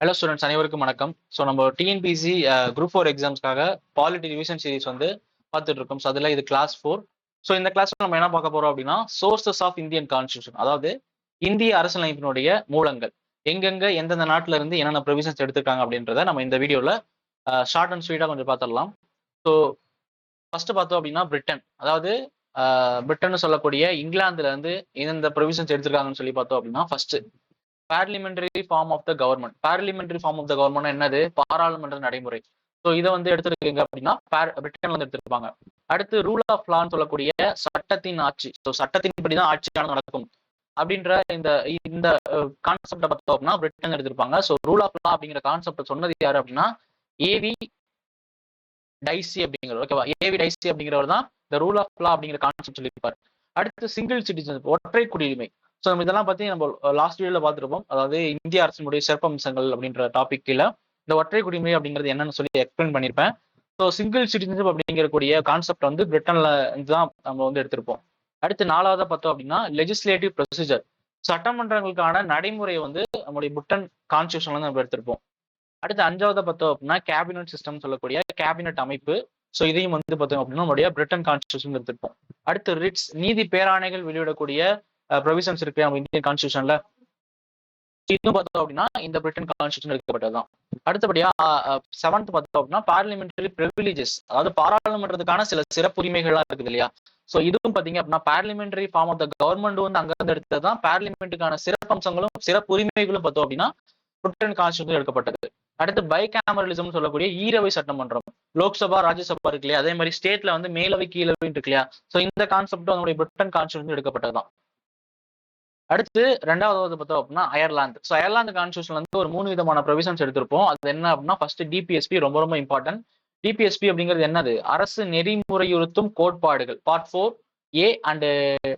Hello students அனைவருக்கும் வணக்கம். So நம்ம டிஎன்பிசி குரூப் ஃபோர் எக்ஸாம்ஸ்க்காக பாலிட்டி ரிவிஷன் சீரிஸ் வந்து பார்த்துட்டு இருக்கோம் ஸோ அதில் இது கிளாஸ் ஃபோர் ஸோ இந்த கிளாஸ்ல நம்ம என்ன பார்க்க போறோம் அப்படின்னா சோர்சஸ் ஆஃப் இந்தியன் கான்ஸ்டியூஷன் அதாவது இந்திய அரசியலமைப்பினுடைய மூலங்கள். எங்கெங்க எந்தெந்த நாட்டில இருந்து என்னென்ன ப்ரொவிஷன்ஸ் எடுத்திருக்காங்க அப்படின்றத நம்ம இந்த வீடியோவில் ஷார்ட் அண்ட் ஸ்வீட்டாக கொஞ்சம் பார்த்துடலாம். ஸோ ஃபர்ஸ்ட் பார்த்தோம் அப்படின்னா பிரிட்டன் அதாவது பிரிட்டன் சொல்லக்கூடிய இங்கிலாந்துல இருந்து எந்தெந்த ப்ரொவிஷன்ஸ் எடுத்திருக்காங்கன்னு சொல்லி பார்த்தோம் அப்படின்னா first parliamentary form of the government parliamentary form of the government என்னது? பாராளுமன்ற நடைமுறை. ஸோ இதை வந்து எடுத்துருக்கீங்க அப்படின்னா பிரிட்டன்ல வந்து எடுத்திருப்பாங்க. அடுத்து ரூல் ஆஃப் லான்னு சொல்லக்கூடிய சட்டத்தின் ஆட்சி. ஸோ சட்டத்தின் படி தான் ஆட்சியான நடக்கும். அப்படின்ற இந்த இந்த கான்செப்டை பார்த்தோம் அப்படின்னா பிரிட்டன் எடுத்திருப்பாங்க. ஸோ ரூல் ஆஃப் லா அப்படிங்கிற கான்செப்ட் சொன்னது யாரு அப்படின்னா ஏவி டைசி அப்படிங்கிறவர். ஓகேவா ஏவி டைசி அப்படிங்கிறவர் தான் இந்த ரூல் ஆஃப் லா அப்படிங்கிற கான்செப்ட் சொல்லியிருப்பார். அடுத்து சிங்கிள் சிட்டிசன் ஒற்றை குடியுரிமை. ஸோ நம்ம இதெல்லாம் பற்றி நம்ம லாஸ்ட் வீடியோல பார்த்துருப்போம். அதாவது இந்திய அரசினுடைய சிறப்பம்சங்கள் அப்படின்ற டாபிக் கீழே இந்த ஒற்றை குடிமை அப்படிங்கிறது என்னன்னு சொல்லி எக்ஸ்பிளைன் பண்ணியிருப்பேன் ஸோ சிங்கிள் சிட்டிசன்ஷிப் அப்படிங்கக்கூடிய கான்செப்ட் வந்து பிரிட்டன்ல தான் நம்ம வந்து எடுத்திருப்போம். அடுத்து நாலாவதா பார்த்தோம் அப்படின்னா லெஜிஸ்லேட்டிவ் ப்ரொசீஜர் சட்டமன்றங்களுக்கான நடைமுறை வந்து நம்மளுடைய பிரிட்டன் கான்ஸ்டியூஷன்ல நம்ம எடுத்திருப்போம். அடுத்து அஞ்சாவது பார்த்தோம் அப்படின்னா கேபினட் சிஸ்டம் சொல்லக்கூடிய கேபினட் அமைப்பு. ஸோ இதையும் வந்து பார்த்தோம் அப்படின்னா நம்மளுடைய பிரிட்டன் கான்ஸ்டியூஷன் எடுத்திருப்போம். அடுத்து ரிட்ஸ் நீதி பேராணைகள் வெளியிடக்கூடிய ப்ரொவிஷன்ஸ் இருக்கு நம்ம இந்தியன் கான்ஸ்டியூஷன்ல இதுவும் பார்த்தோம் அப்படின்னா இந்த பிரிட்டன் கான்ஸ்டியூஷன் எடுக்கப்பட்டதுதான். அடுத்தபடியா செவன்த் பார்த்தோம் அப்படின்னா பார்லிமெண்டரி ப்ரிவிலேஜஸ் அதாவது பாராளுமன்றத்துக்கான சில சிறப்புரிமைகள்லாம் இருக்குது இல்லையா? ஸோ இதுவும் பார்த்தீங்க அப்படின்னா parliamentary form of the government வந்து அங்கிருந்து எடுத்தது தான் பார்லிமெண்ட்டுக்கான சிறப்பம்சங்களும் சிறப்புரிமைகளும் பார்த்தோம் அப்படின்னா பிரிட்டன் கான்ஸ்டியூஷன் எடுக்கப்பட்டது. அடுத்து பைகேமரலிசம் சொல்லக்கூடிய ஈரவை சட்டமன்றம். லோக்சபா ராஜ்யசபா இருக்கு இல்லையா? அதே மாதிரி ஸ்டேட்ல வந்து மேலவை கீழவை இருக்கு இல்லையா? ஸோ இந்த கான்செப்ட் நம்மளுடைய பிரிட்டன் கான்ஸ்டியூஷன் எடுக்கப்பட்டதுதான். அடுத்து ரெண்டாவது பார்த்தோம் அப்படின்னா அயர்லாந்து. ஸோ அயர்லாந்து கான்ஸ்டியூஷன்ல வந்து ஒரு மூணு விதமான ப்ரொவிஷன்ஸ் எடுத்திருப்போம். அது என்ன அப்படின்னா ஃபர்ஸ்ட் டிபிஎஸ்பி ரொம்ப ரொம்ப இம்பார்ட்டன்ட் டிபிஎஸ்பி அப்படிங்கிறது என்னது? அரசு நெறிமுறையுறுத்தும் கோட்பாடுகள். Part four A and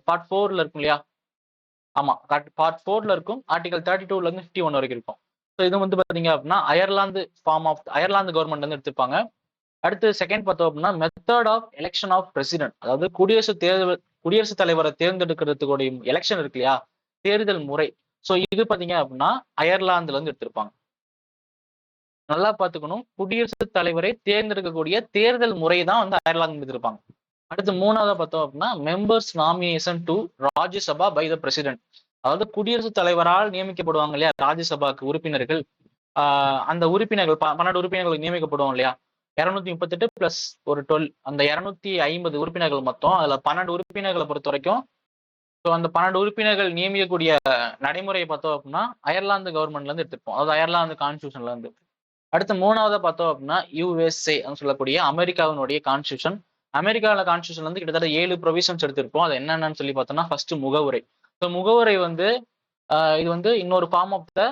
part ஃபோர்ல இருக்கும் இல்லையா? ஆமா பார்ட் ஃபோர்ல இருக்கும். ஆர்டிகல் தேர்ட்டி டூல இருந்து ஃபிஃப்டி ஒன் வரைக்கும் இருக்கும். ஸோ இது வந்து பார்த்தீங்க அப்படின்னா Ireland form of Ireland government வந்து எடுத்திருப்பாங்க அடுத்து செகண்ட் பார்த்தோம் அப்படின்னா method of election of president அதாவது குடியரசு தேர்தல் குடியரசுத் தலைவரை தேர்ந்தெடுக்கிறதுக்கூடிய எலெக்ஷன் இருக்கு இல்லையா? தேர்தல் முறை. ஸோ இது பார்த்தீங்க அப்படின்னா அயர்லாந்துல இருந்து எடுத்திருப்பாங்க. நல்லா பார்த்துக்கணும் குடியரசுத் தலைவரை தேர்ந்தெடுக்கக்கூடிய தேர்தல் முறை தான் வந்து அயர்லாந்து எடுத்திருப்பாங்க. அடுத்து மூணாவது பார்த்தோம் அப்படின்னா members nomination to Rajya Sabha by the president அதாவது குடியரசுத் தலைவரால் நியமிக்கப்படுவாங்க இல்லையா ராஜ்யசபாக்கு உறுப்பினர்கள். அந்த உறுப்பினர்கள் பன்னெண்டு உறுப்பினர்கள் நியமிக்கப்படுவாங்க இல்லையா? இரநூத்தி முப்பத்தெட்டு பிளஸ் ஒரு டுவெல் அந்த இரநூத்தி ஐம்பது உறுப்பினர்கள் மொத்தம் அதுல பன்னெண்டு உறுப்பினர்களை பொறுத்த வரைக்கும் ஸோ அந்த பன்னெண்டு உறுப்பினர்கள் நியமிக்கக்கூடிய நடைமுறையை பார்த்தோம் அப்படின்னா அயர்லாந்து கவர்மெண்ட்ல இருந்து எடுத்துப்போம் அதாவது அயர்லாந்து கான்ஸ்டியூஷன்ல இருந்து. அடுத்து மூணாவதா பார்த்தோம் அப்படின்னா யூஎஸ்ஏ சொல்லக்கூடிய அமெரிக்காவினுடைய கான்ஸ்டியூஷன் அமெரிக்காவில் கான்ஸ்டியூஷன்ல இருந்து கிட்டத்தட்ட ஏழு ப்ரொவிஷன்ஸ் எடுத்திருப்போம். அது என்னென்னு சொல்லி பார்த்தோம்னா ஃபர்ஸ்ட் முகவுரை. ஸோ முகவுரை வந்து இது வந்து இன்னொரு ஃபார்ம் ஆஃப் த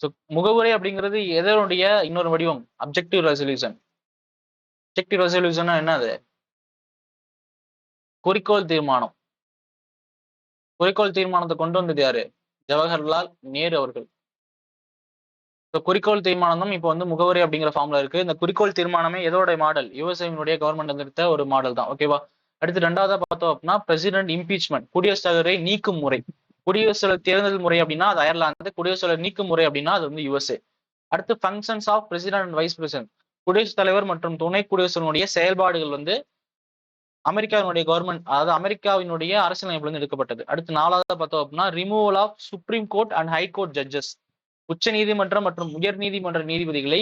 ஸோ முகவுரை அப்படிங்கிறது எதனுடைய இன்னொரு வடிவம்? அப்ஜெக்டிவ் ரெசல்யூஷன் அப்ஜெக்டிவ் ரெசல்யூஷன் என்னது குறிக்கோள் தீர்மானம். குறிக்கோள் தீர்மானத்தை கொண்டு வந்தது யாரு? ஜவஹர்லால் நேரு அவர்கள். குறிக்கோள் தீர்மானம் இப்போ வந்து முகவரி அப்படிங்கிற ஃபார்ம்ல இருக்கு. இந்த குறிக்கோள் தீர்மானமே எதோட மாடல் யுஎஸ்ஐனுடைய கவர்மெண்ட் எடுத்த ஒரு மாடல் தான். ஓகேவா அடுத்து ரெண்டாவதா பார்த்தோம் அப்படின்னா பிரசிடென்ட் இம்பீச்மெண்ட் குடியரசுத் தலைவரை நீக்கும் முறை. குடியரசு தேர்தல் முறை அப்படின்னா அது அயர்லாந்து. குடியரசுத் நீக்கும் முறை அப்படின்னா அது வந்து யுஎஸ்ஏ அடுத்து functions of president and vice president குடியரசுத் தலைவர் மற்றும் துணை குடியரசுடைய செயல்பாடுகள் வந்து அமெரிக்காவினுடைய கவர்மெண்ட் அதாவது அமெரிக்காவினுடைய அரசியலமைப்புல இருந்து எடுக்கப்பட்டது. அடுத்து நாலாவது பார்த்தோம் அப்படின்னா removal of supreme court and high court judges உச்ச நீதிமன்றம் மற்றும் உயர் நீதிமன்ற நீதிபதிகளை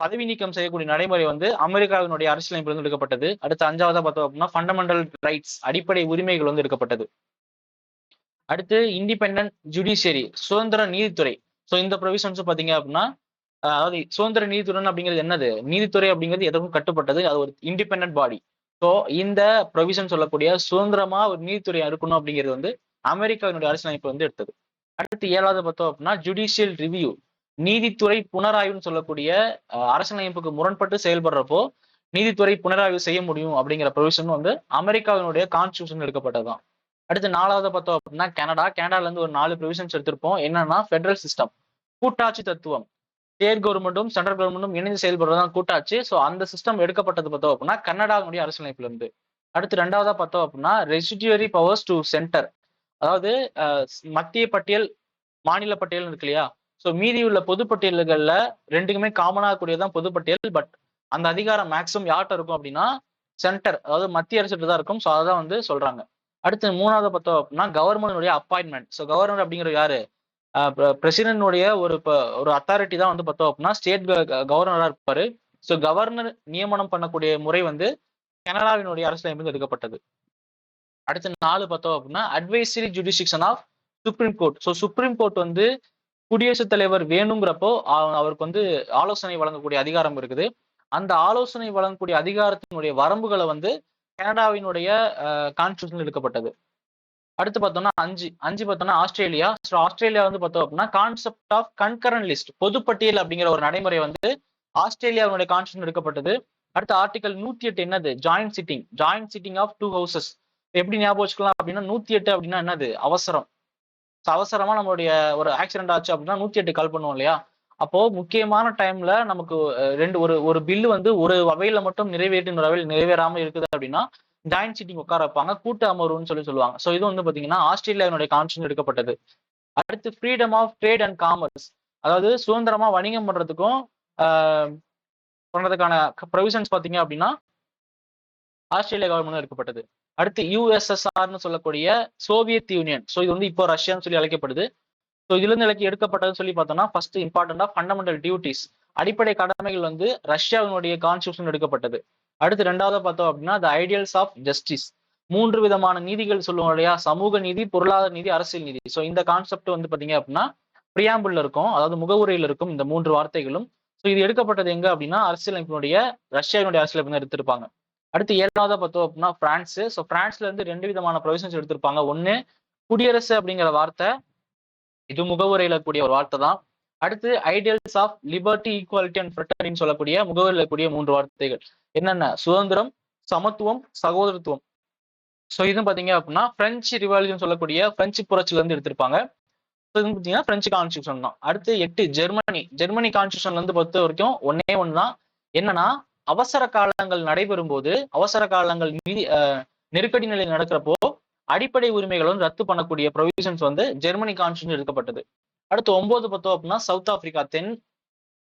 பதவி நீக்கம் செய்யக்கூடிய நடைமுறை வந்து அமெரிக்காவினுடைய அரசியலமைப்புல இருந்து எடுக்கப்பட்டது. அடுத்து அஞ்சாவதா பார்த்தோம் அப்படின்னா ஃபண்டமெண்டல் ரைட்ஸ் அடிப்படை உரிமைகள் வந்து எடுக்கப்பட்டது. அடுத்து இண்டிபெண்டன்ட் ஜுடிஷியரி சுதந்திர நீதித்துறை. ஸோ இந்த ப்ரொவிஷன்ஸ் பார்த்தீங்க அப்படின்னா அதாவது சுதந்திர நீதித்துறை அப்படிங்கிறது என்னது? நீதித்துறை அப்படிங்கிறது எதற்கும் கட்டுப்பட்டது. அது ஒரு இண்டிபெண்ட் பாடி ஸோ இந்த ப்ரொவிஷன் சொல்லக்கூடிய சுதந்திரமா ஒரு நீதித்துறை இருக்கணும் அப்படிங்கிறது வந்து அமெரிக்காவினுடைய அரசியலமைப்பு வந்து எடுத்தது. அடுத்து ஏழாவது பார்த்தோம் அப்படின்னா ஜுடிஷியல் ரிவ்யூ நீதித்துறை புனராய்வுன்னு சொல்லக்கூடிய அரசியலமைப்புக்கு முரண்பட்டு செயல்படுறப்போ நீதித்துறை புனராய்வு செய்ய முடியும் அப்படிங்கிற ப்ரொவிஷன் வந்து அமெரிக்காவினுடைய கான்ஸ்டியூஷன் எடுக்கப்பட்டதுதான். அடுத்து நாலாவது பார்த்தோம் அப்படின்னா கனடா. கனடால இருந்து ஒரு நாலு ப்ரொவிஷன்ஸ் எடுத்திருப்போம். என்னன்னா ஃபெடரல் சிஸ்டம் கூட்டாட்சி தத்துவம். ஸ்டேட் கவர்மெண்ட்டும் சென்ட்ரல் கவர்மெண்ட்டும் இணைந்து செயல்படுறதான் கூட்டாச்சு ஸோ அந்த சிஸ்டம் எடுக்கப்பட்டது பார்த்தோம் அப்படின்னா கன்னடாவுடைய அரசியலமைப்புல இருந்து அடுத்து ரெண்டாவதா பார்த்தோம் அப்படின்னா ரெசிடியரி பவர்ஸ் டு சென்டர் அதாவது மத்திய பட்டியல் மாநில பட்டியல் இருக்கு இல்லையா? ஸோ மீதி உள்ள பொதுப்பட்டியல்களில் ரெண்டுக்குமே காமனாக கூடியதான் பொதுப்பட்டியல் பட் அந்த அதிகாரம் மேக்ஸிமம் யார்கிட்ட இருக்கும் அப்படின்னா சென்டர் அதாவது மத்திய அரசு தான் இருக்கும். ஸோ அதான் வந்து சொல்றாங்க. அடுத்து மூணாவது பார்த்தோம் அப்படின்னா கவர்மெண்டுடைய அப்பாயின்மெண்ட் ஸோ கவர்னர் அப்படிங்கிற யாரு? பிரசிடென்ட்னுடைய ஒரு இப்போ ஒரு அத்தாரிட்டி தான் வந்து பார்த்தோம் அப்படின்னா ஸ்டேட் கவர்னராக இருப்பாரு. ஸோ கவர்னர் நியமனம் பண்ணக்கூடிய முறை வந்து கனடாவினுடைய அரசியலமைப்பு எடுக்கப்பட்டது. அடுத்து நாலு பார்த்தோம் அப்படின்னா advisory jurisdiction of supreme court so supreme court வந்து குடியரசுத் தலைவர் வேணுங்கிறப்போ அவருக்கு வந்து ஆலோசனை வழங்கக்கூடிய அதிகாரம் இருக்குது. அந்த ஆலோசனை வழங்கக்கூடிய அதிகாரத்தினுடைய வரம்புகளை வந்து கனடாவினுடைய கான்ஸ்டியூஷன் எடுக்கப்பட்டது. அடுத்து பார்த்தோம்னா அஞ்சு. அஞ்சு பார்த்தோம்னா ஆஸ்திரேலியா. ஸோ ஆஸ்திரேலியா வந்து பார்த்தோம் அப்படின்னா கான்செப்ட் ஆஃப் கன்கரண்ட் லிஸ்ட் பொதுப்பட்டியல் அப்படிங்கிற ஒரு நடைமுறை வந்து ஆஸ்திரேலியாவுடைய கான்ஸ்டியூஷன் எடுக்கப்பட்டது. அடுத்து ஆர்டிகல் நூத்தி எட்டு என்னது? Joint sitting joint sitting of two houses எப்படி ஞாபகம் வச்சுக்கலாம் அப்படின்னா நூத்தி எட்டு அப்படின்னா என்னது? அவசரம். அவசரமா நம்மளுடைய ஒரு ஆக்சிடென்ட் ஆச்சு அப்படின்னா நூத்தி எட்டு கால் பண்ணுவோம் இல்லையா? அப்போ முக்கியமான டைம்ல நமக்கு ரெண்டு ஒரு ஒரு பில்லு வந்து ஒரு வகையில மட்டும் நிறைவேற்றி வகையில் நிறைவேறாம இருக்குது அப்படின்னா ஜாயின் சீட்டிங் உட்கார வைப்பாங்க கூட்டு அமர்வுன்னு சொல்லி சொல்லுவாங்க. ஸோ இது வந்து பாத்தீங்கன்னா ஆஸ்திரேலியாவினுடைய கான்ஸ்டியூஷன் எடுக்கப்பட்டது. அடுத்து freedom of trade and commerce அதாவது சுதந்திரமா வணிகம் பண்றதுக்கும் ஆஹ், ப்ரொவிஷன்ஸ் பாத்தீங்க அப்படின்னா ஆஸ்திரேலியா கவர்மெண்ட் எடுக்கப்பட்டது. அடுத்து யூஎஸ்எஸ்ஆர்னு சொல்லக்கூடிய சோவியத் யூனியன் ஸோ இது வந்து இப்போ ரஷ்யான்னு சொல்லி அழைக்கப்படுது. ஸோ இதுலேருந்து இலக்கி எடுக்கப்பட்டதுன்னு சொல்லி பார்த்தோம்னா ஃபர்ஸ்ட் இம்பார்ட்டன்டா ஃபண்டமெண்டல் டியூட்டிஸ் அடிப்படை கடமைகள் வந்து ரஷ்யாவினுடைய கான்ஸ்டியூஷன் எடுக்கப்பட்டது. அடுத்து ரெண்டாவது பார்த்தோம் அப்படின்னா த ஐடியல்ஸ் ஆஃப் ஜஸ்டிஸ் மூன்று விதமான நீதிகள் சொல்லுவோம் இல்லையா? சமூக நீதி பொருளாதார நீதி அரசியல் நீதி. ஸோ இந்த கான்செப்ட் வந்து பார்த்தீங்க அப்படின்னா பிரியாம்பிள் இருக்கும். அதாவது முகவுரையில் இருக்கும் இந்த மூன்று வார்த்தைகளும். ஸோ இது எடுக்கப்பட்டது எங்க அப்படின்னா அரசியலமைப்பினுடைய ரஷ்யாவினுடைய அரசியலமைப்பு எடுத்திருப்பாங்க. அடுத்து ஏழாவது பார்த்தோம் அப்படின்னா பிரான்ஸ் ஸோ பிரான்ஸ்ல இருந்து ரெண்டு விதமான ப்ரொவிஷன்ஸ் எடுத்திருப்பாங்க. ஒன்று குடியரசு அப்படிங்கிற வார்த்தை. இது முகவுரையில கூடிய ஒரு வார்த்தை தான். அடுத்து ideals of liberty equality and ஃப்ரெட்டர்னின்னு சொல்லக்கூடிய முகவரில் கூடிய மூன்று வார்த்தைகள். என்னென்ன? சுதந்திரம் சமத்துவம் சகோதரத்துவம். ஸோ இது பாத்தீங்க அப்படின்னா பிரெஞ்சு ரிவாலியூஷன் சொல்லக்கூடிய பிரெஞ்சு புரட்சில இருந்து எடுத்திருப்பாங்க. பார்த்தீங்கன்னா பிரெஞ்சு கான்ஸ்டியூஷன் தான். அடுத்து எட்டு ஜெர்மனி ஜெர்மனி கான்ஸ்டியூஷன்ல இருந்து பொறுத்த வரைக்கும் ஒன்னே ஒன்று தான் என்னன்னா அவசர காலங்கள் நடைபெறும் போது அவசர காலங்கள் நிதி நெருக்கடி நிலை நடக்கிறப்போ அடிப்படை உரிமைகள் வந்து ரத்து பண்ணக்கூடிய ப்ரொவிஷன்ஸ் வந்து ஜெர்மனி கான்ஸ்டியூஷன் எடுக்கப்பட்டது. அடுத்து ஒன்பது பத்தோம் அப்படின்னா சவுத் ஆப்பிரிக்கா தென்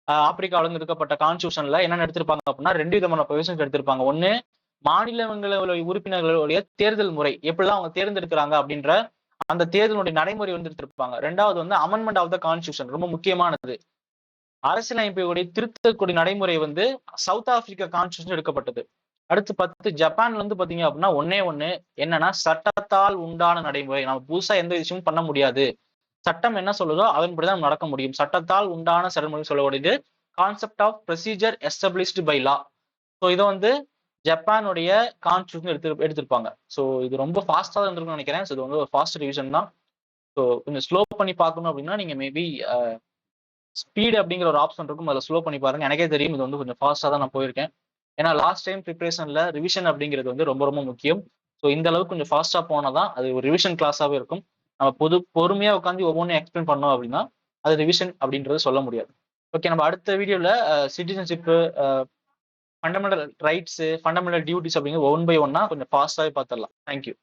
ஆஹ், இருந்து எடுக்கப்பட்ட கான்ஸ்டியூஷன்ல என்னென்ன எடுத்திருப்பாங்க அப்படின்னா ரெண்டு விதமான ப்ரொவிஷன்ஸ் எடுத்திருப்பாங்க. ஒன்னு மாநிலங்களவை உறுப்பினர்களுடைய தேர்தல் முறை எப்படிலாம் அவங்க தேர்ந்தெடுக்கிறாங்க அப்படின்ற அந்த தேர்தலுடைய நடைமுறை வந்து எடுத்திருப்பாங்க ரெண்டாவது வந்து அமெண்ட்மெண்ட் ஆஃப் த கான்ஸ்டியூஷன் ரொம்ப முக்கியமானது. அரசியலமைப்புடைய திருத்தக்கூடிய நடைமுறை வந்து சவுத் ஆப்பிரிக்கா கான்ஸ்டியூஷன் எடுக்கப்பட்டது. அடுத்து பத்து ஜப்பான்ல இருந்து பாத்தீங்க அப்படின்னா ஒன்னே ஒண்ணு என்னன்னா சட்டத்தால் உண்டான நடைமுறை. நம்ம புதுசா எந்த விஷயமும் பண்ண முடியாது. சட்டம் என்ன சொல்லுதோ அதன்படிதான் நடக்க முடியும். சட்டத்தால் உண்டான செயல்முறை சொல்லக்கூடியது concept of procedure established by law so இதை வந்து ஜப்பானுடைய கான்ஸ்டியூஷன் எடுத்து எடுத்திருப்பாங்க. ஸோ இது ரொம்ப ஃபாஸ்ட்டாக தான் இருந்திருக்கும்னு நினைக்கிறேன். ஸோ இது வந்து ஒரு ஃபாஸ்ட் ரிவிஷன் தான். ஸோ கொஞ்சம் ஸ்லோ பண்ணி பார்க்கணும் அப்படின்னா நீங்கள் மேபி ஸ்பீடு அப்படிங்கிற ஒரு ஆப்ஷன் இருக்கும். அதில் ஸ்லோ பண்ணி பாருங்க. எனக்கே தெரியும். இது வந்து கொஞ்சம் ஃபாஸ்ட்டாக தான் நான் போயிருக்கேன். ஏன்னா லாஸ்ட் டைம் ப்ரிப்பரேஷனில் ரிவிஷன் அப்படிங்கிறது வந்து ரொம்ப ரொம்ப முக்கியம். ஸோ இந்த அளவுக்கு கொஞ்சம் ஃபாஸ்ட்டாக போனால் தான் அது ஒரு ரிவிஷன் கிளாஸாகவே இருக்கும். நம்ம பொது பொறுமையாக உட்காந்து ஒவ்வொன்றும் எக்ஸ்பிளைன் பண்ணோம் அப்படின்னா அது ரிவிஷன் அப்படின்றது சொல்ல முடியாது. ஓகே நம்ம அடுத்த வீடியோவில் citizenship fundamental rights fundamental duties அப்படிங்கிற ஒன் பை ஒன்னா கொஞ்சம் ஃபாஸ்ட்டாகவே பார்த்துடலாம். தேங்க்யூ